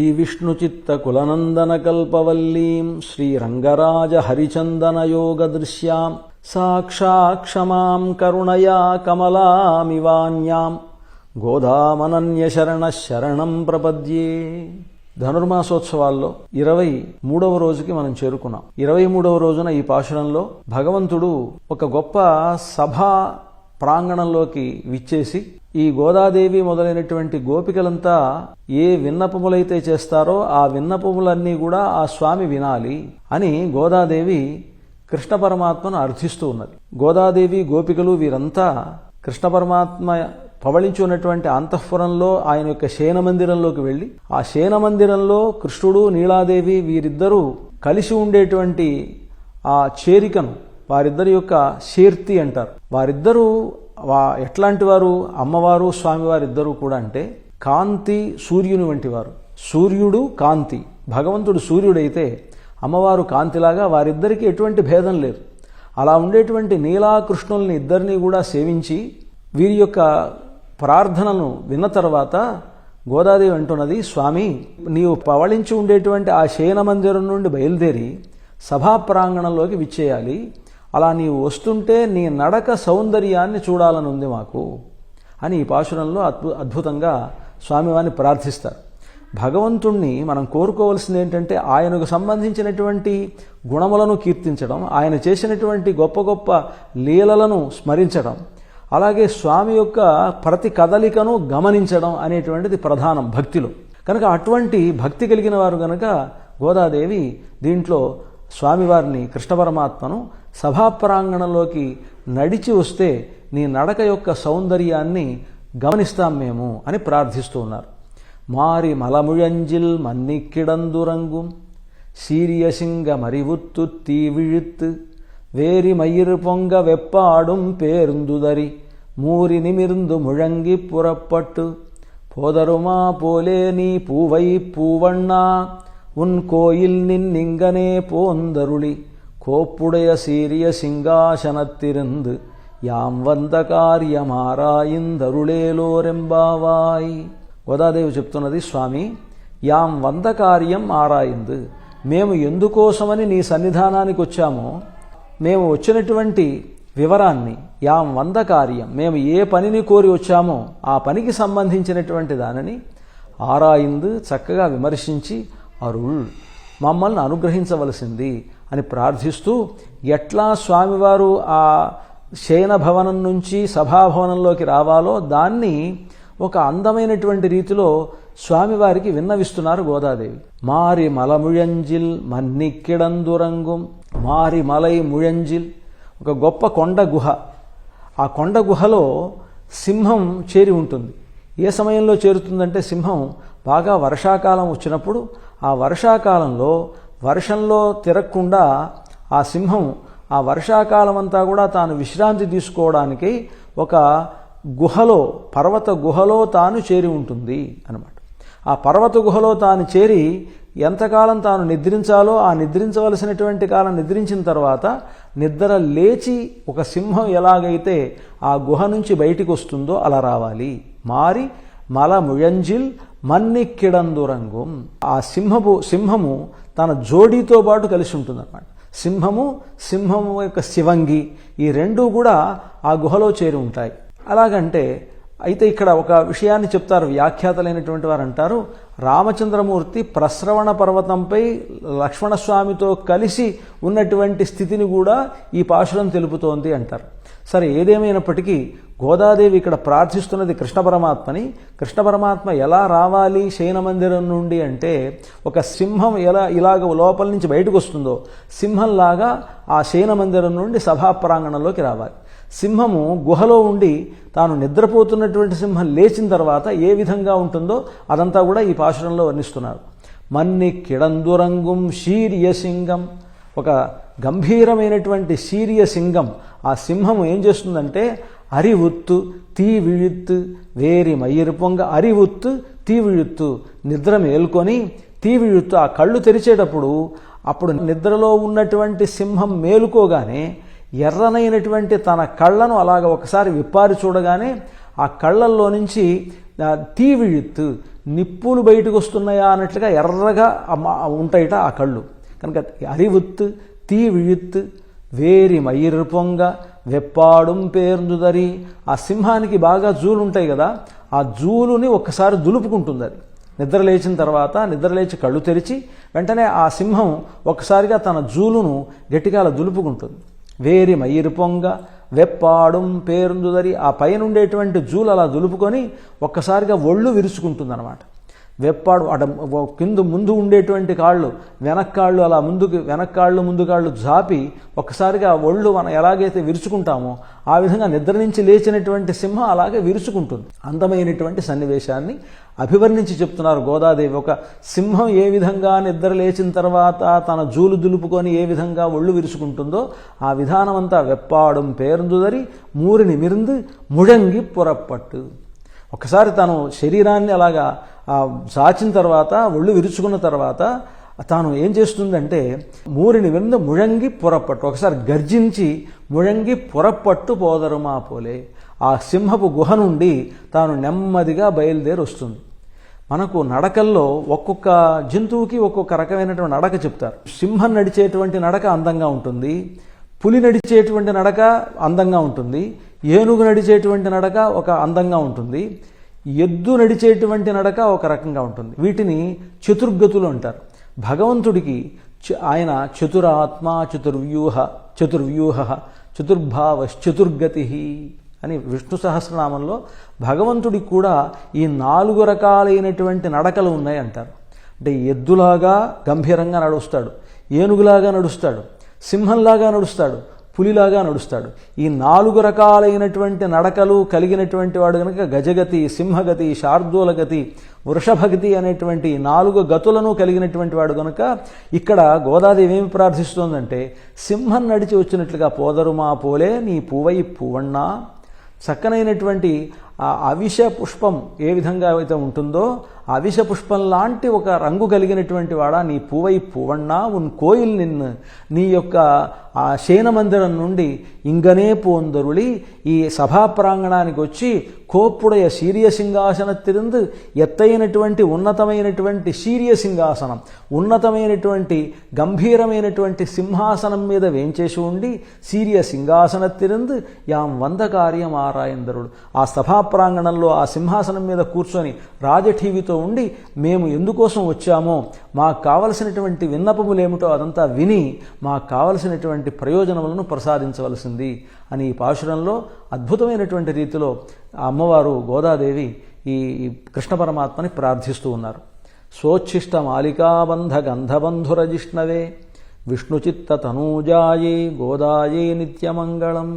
श्रीविष्णुचित्तकुलनन्दनकल्पवल्लीं श्रीरङ्गराजहरिचन्दनयोगदृश्यां साक्षात् क्षमां करुणया कमलामिवान्यां గోదామనన్యశరణ శరణం ప్రపద్యే ధనుర్మాసోత్సవాల్లో ఇరవై మూడవ రోజుకి మనం చేరుకున్నాం ఇరవై మూడవ రోజున ఈ పాశురంలో భగవంతుడు ఒక గొప్ప సభా ప్రాంగణంలోకి విచ్చేసి ఈ గోదాదేవి మొదలైనటువంటి గోపికలంతా ఏ విన్నపములైతే చేస్తారో ఆ విన్నపములన్నీ కూడా ఆ స్వామి వినాలి అని గోదాదేవి కృష్ణ పరమాత్మను అర్థిస్తూ ఉన్నది. గోదాదేవి గోపికలు వీరంతా కృష్ణ పరమాత్మ పవళించి ఉన్నటువంటి అంతఃపురంలో ఆయన యొక్క శయన మందిరంలోకి వెళ్ళి ఆ శయన మందిరంలో కృష్ణుడు నీలాదేవి వీరిద్దరూ కలిసి ఉండేటువంటి ఆ చేరికను వారిద్దరి యొక్క శీర్తి అంటారు. వారిద్దరూ ఎట్లాంటి వారు? అమ్మవారు స్వామివారిద్దరూ కూడా అంటే కాంతి సూర్యుని వంటి వారు. సూర్యుడు కాంతి. భగవంతుడు సూర్యుడైతే అమ్మవారు కాంతిలాగా వారిద్దరికీ ఎటువంటి భేదం లేదు. అలా ఉండేటువంటి నీలాకృష్ణుల్ని ఇద్దరిని కూడా సేవించి వీరి యొక్క ప్రార్థనను విన్న తర్వాత గోదాదేవి అంటున్నది స్వామి నీవు పవళించి ఉండేటువంటి ఆ శయన మందిరం నుండి బయలుదేరి సభా ప్రాంగణంలోకి విచ్చేయాలి. అలా నీవు వస్తుంటే నీ నడక సౌందర్యాన్ని చూడాలని ఉంది మాకు అని ఈ పాశురంలో అద్భు అద్భుతంగా స్వామివారిని ప్రార్థిస్తారు. భగవంతుణ్ణి మనం కోరుకోవలసింది ఏంటంటే ఆయనకు సంబంధించినటువంటి గుణములను కీర్తించడం ఆయన చేసినటువంటి గొప్ప గొప్ప లీలలను స్మరించడం అలాగే స్వామి యొక్క ప్రతి కదలికను గమనించడం అనేటువంటిది ప్రధానం భక్తిలో. కనుక అటువంటి భక్తి కలిగిన వారు గనక గోదాదేవి దీంట్లో స్వామివారిని కృష్ణ పరమాత్మను సభాప్రాంగణంలోకి నడిచి వస్తే నీ నడక యొక్క సౌందర్యాన్ని గమనిస్తాం మేము అని ప్రార్థిస్తూ ఉన్నారు. మారి మలముഴഞ്ചിൽ മന്നിക്കിടന്തുറങ്ങും சீரியசிங்க மறிவுத்து தீ விழுத்து வேரி மயிர் பொங்க வெப்பாடும் பேருந்துதறி மூறி நிமிர்ந்து முழங்கி புறப்பட்டு போதருமா போலே நீ பூவை பூவண்ணா உன் கோயில் நின் இங்கனே போந்தருளி கோப்புடைய சீரிய சிங்காசனத்திருந்து யாம் வந்த కార్యమారాయిందరుళేలోరెంబావాయ్ గోదాదేవి చెప్తున్నది స్వామి యాం వంద కార్యం ఆరాయిందు మేము ఎందుకోసమని నీ సన్నిధానానికి వచ్చామో మేము వచ్చినటువంటి వివరాన్ని యాం వంద కార్యం మేము ఏ పనిని కోరి వచ్చామో ఆ పనికి సంబంధించినటువంటి దానిని ఆరాయిందు చక్కగా విమర్శించి అరుళ్ మమ్మల్ని అనుగ్రహించవలసింది అని ప్రార్థిస్తూ ఎట్లా స్వామివారు ఆ శయన భవనం నుంచి సభాభవనంలోకి రావాలో దాన్ని ఒక అందమైనటువంటి రీతిలో స్వామివారికి విన్నవిస్తున్నారు గోదాదేవి. మారి మలముయంజిల్ మన్నిక్కిడందురంగుం మారి మలై ముళంజిల్ ఒక గొప్ప కొండ గుహ. ఆ కొండ గుహలో సింహం చేరి ఉంటుంది. ఏ సమయంలో చేరుతుందంటే సింహం బాగా వర్షాకాలం వచ్చినప్పుడు ఆ వర్షాకాలంలో వర్షంలో తిరగకుండా ఆ సింహం ఆ వర్షాకాలం అంతా కూడా తాను విశ్రాంతి తీసుకోవడానికి ఒక గుహలో పర్వత గుహలో తాను చేరి ఉంటుంది అనమాట ఆ పర్వత గుహలో తాను చేరి ఎంతకాలం తాను నిద్రించాలో ఆ నిద్రించవలసినటువంటి కాలం నిద్రించిన తర్వాత నిద్ర లేచి ఒక సింహం ఎలాగైతే ఆ గుహ నుంచి బయటికి వస్తుందో అలా రావాలి. మారి మల ముయంజిల్ మన్నిక్కిడందురంగు. ఆ సింహపు సింహము తన జోడీతో పాటు కలిసి ఉంటుందన్నమాట. సింహము సింహము యొక్క శివంగి ఈ రెండూ కూడా ఆ గుహలో చేరి ఉంటాయి. అలాగంటే అయితే ఇక్కడ ఒక విషయాన్ని చెప్తారు. వ్యాఖ్యాతలైనటువంటి వారు అంటారు రామచంద్రమూర్తి ప్రస్రవణ పర్వతంపై లక్ష్మణస్వామితో కలిసి ఉన్నటువంటి స్థితిని కూడా ఈ పాశురం తెలుపుతోంది అంటారు. సరే ఏదేమైనప్పటికీ గోదాదేవి ఇక్కడ ప్రార్థిస్తున్నది కృష్ణ పరమాత్మని. కృష్ణ పరమాత్మ ఎలా రావాలి శయన మందిరం నుండి అంటే ఒక సింహం ఎలా ఇలాగ లోపల నుంచి బయటకు వస్తుందో సింహంలాగా ఆ శయన మందిరం నుండి సభా ప్రాంగణంలోకి రావాలి. సింహము గుహలో ఉండి తాను నిద్రపోతున్నటువంటి సింహం లేచిన తర్వాత ఏ విధంగా ఉంటుందో అదంతా కూడా ఈ పాశురంలో వర్ణిస్తున్నారు. మన్ని కిడందురంగుం శీర్యసింగం ఒక గంభీరమైనటువంటి శీర్యసింగం ఆ సింహం ఏం చేస్తుందంటే అరివుత్తు తీవిత్తు వేరి మయ్యరు పొంగ అరివుత్తు తీవిత్తు నిద్ర మేల్కొని తీవియుత్తు ఆ కళ్ళు తెరిచేటప్పుడు అప్పుడు నిద్రలో ఉన్నటువంటి సింహం మేలుకోగానే ఎర్రనైనటువంటి తన కళ్ళను అలాగ ఒకసారి విప్పారి చూడగానే ఆ కళ్ళల్లో నుంచి తీవిഴുత్తు నిప్పులు బయటకు వస్తున్నాయా అన్నట్లుగా ఎర్రగా ఉంటాయిట ఆ కళ్ళు. కనుక అరివుత్తు తీవిత్తు వేరి మయిరు పొంగ వెప్పాడుం పేర్దుదరి ఆ సింహానికి బాగా జూలు ఉంటాయి కదా ఆ జూలుని ఒక్కసారి దులుపుకుంటుంది అది. నిద్ర లేచిన తర్వాత నిద్ర లేచి కళ్ళు తెరిచి వెంటనే ఆ సింహం ఒక్కసారిగా తన జూలును గట్టిగా అలా దులుపుకుంటుంది. వేరి మయిరు పొంగ వెప్పాడుం పేరుందుదరి ఆ పైన ఉండేటువంటి జూలు అలా దులుపుకొని ఒక్కసారిగా ఒళ్ళు విరుచుకుంటుందన్నమాట. వెప్పాడు అట కింద ముందు ఉండేటువంటి కాళ్ళు వెనక్కాళ్ళు అలా ముందుకు వెనక్కాళ్ళు ముందు కాళ్ళు జాపి ఒక్కసారిగా ఒళ్ళు మనం ఎలాగైతే విరుచుకుంటామో ఆ విధంగా నిద్ర నుంచి లేచినటువంటి సింహం అలాగే విరుచుకుంటుంది. అందమైనటువంటి సన్నివేశాన్ని అభివర్ణించి చెప్తున్నారు గోదాదేవి. ఒక సింహం ఏ విధంగా నిద్ర లేచిన తర్వాత తన జూలు దులుపుకొని ఏ విధంగా ఒళ్ళు విరుచుకుంటుందో ఆ విధానమంతా వెప్పాడం పేరుందుదరి మూరిని మిరిందు ముడంగి పొరపట్టు ఒకసారి తను శరీరాన్ని అలాగా సాచిన తర్వాత ఒళ్ళు విరుచుకున్న తర్వాత తాను ఏం చేస్తుందంటే మూరిని వెంద ముழంగి పొరపట్టు ఒకసారి గర్జించి ముళంగి పొరపట్టు పోదరుమా పోలే. ఆ సింహపు గుహ నుండి తాను నెమ్మదిగా బయలుదేరి వస్తుంది. మనకు నడకల్లో ఒక్కొక్క జంతువుకి ఒక్కొక్క రకమైనటువంటి నడక చెప్తారు. సింహం నడిచేటువంటి నడక అందంగా ఉంటుంది. పులి నడిచేటువంటి నడక అందంగా ఉంటుంది. ఏనుగు నడిచేటువంటి నడక ఒక అందంగా ఉంటుంది. ఎద్దు నడిచేటువంటి నడక ఒక రకంగా ఉంటుంది. వీటిని చతుర్గతులు అంటారు. భగవంతుడికి చ- ఆయన చతురాత్మ చతుర్వ్యూహ చతుర్వ్యూహ చతుర్భావశ్చతుర్గతి అని విష్ణు సహస్రనామంలో భగవంతుడికి కూడా ఈ నాలుగు రకాలైనటువంటి నడకలు ఉన్నాయి అంటారు. అంటే ఎద్దులాగా గంభీరంగా నడుస్తాడు ఏనుగులాగా నడుస్తాడు సింహంలాగా నడుస్తాడు పులిలాగా నడుస్తాడు. ఈ నాలుగు రకాలైనటువంటి నడకలు కలిగినటువంటి వాడు కనుక గజగతి సింహగతి శార్దూలగతి వృషభగతి అనేటువంటి నాలుగు గతులను కలిగినటువంటి వాడు కనుక ఇక్కడ గోదాదేవి ఏమి ప్రార్థిస్తోందంటే సింహం నడిచి వచ్చినట్లుగా పోదరుమా పోలే నీ పువై పువ్వన్నా. చక్కనైనటువంటి ఆ అవిష పుష్పం ఏ విధంగా అయితే ఉంటుందో అవిష పుష్పం లాంటి ఒక రంగు కలిగినటువంటి వాడ నీ పువ్వై పువ్వన్నా ఉన్ కోయిల్ నిన్ను నీ యొక్క ఆ శయనమందిరం నుండి ఇంగనే పోందరుళి ఈ సభా ప్రాంగణానికి వచ్చి కోప్పుడయ సింహాసన సింహాసనత్తిరిందు ఎత్తైనటువంటి ఉన్నతమైనటువంటి సీర్య సింహాసనం ఉన్నతమైనటువంటి గంభీరమైనటువంటి సింహాసనం మీద వేంచేసి ఉండి సీరియ సింహాసనత్తిరిందు యాం వంద కార్యం ఆరాయందరుడు ఆ సభా ప్రాంగణంలో ఆ సింహాసనం మీద కూర్చొని రాజఠీవితో ఉండి మేము ఎందుకోసం వచ్చామో మాకు కావలసినటువంటి విన్నపములేమిటో అదంతా విని మాకు కావలసినటువంటి ప్రయోజనములను ప్రసాదించవలసింది అని ఈ పాశురంలో అద్భుతమైనటువంటి రీతిలో ఆ అమ్మవారు గోదాదేవి ఈ కృష్ణ పరమాత్మని ప్రార్థిస్తూ ఉన్నారు. సోచ్ఛిష్ట మాలికాబంధ గంధబంధురజిష్ణవే విష్ణుచిత్త తనూజాయే గోదాయే నిత్యమంగళం.